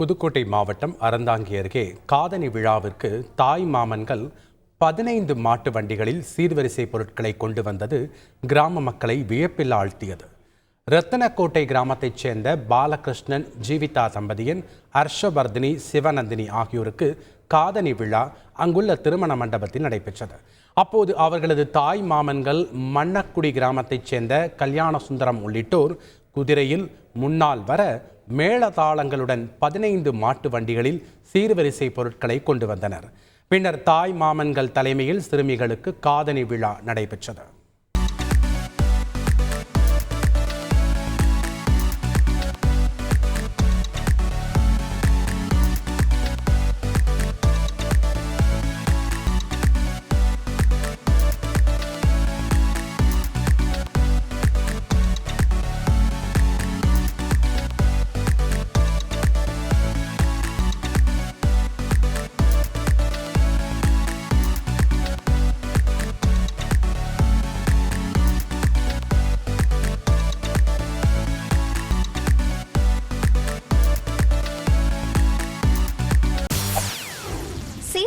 புதுக்கோட்டை மாவட்டம் அறந்தாங்கி அருகே காதணி விழாவிற்கு தாய் மாமன்கள் பதினைந்து மாட்டு வண்டிகளில் சீர்வரிசை பொருட்களை கொண்டு வந்தது கிராம மக்களை வியப்பில் ஆழ்த்தியது. ரத்தனக்கோட்டை கிராமத்தைச் சேர்ந்த பாலகிருஷ்ணன் ஜீவிதா தம்பதியன் ஹர்ஷவர்தினி சிவநந்தினி ஆகியோருக்கு காதணி விழா அங்குள்ள திருமண மண்டபத்தில் நடைபெற்றது. அப்போது அவர்களது தாய் மாமன்கள் மன்னக்குடி கிராமத்தைச் சேர்ந்த கல்யாண சுந்தரம் உள்ளிட்டோர் குதிரையில் முன்னால் வர மேளதாளங்களுடன் பதினைந்து மாட்டு வண்டிகளில் சீர்வரிசை பொருட்களை கொண்டு வந்தனர். பின்னர் தாய் மாமன்கள் தலைமையில் சிறுமிகளுக்கு காதணி விழா நடைபெற்றது.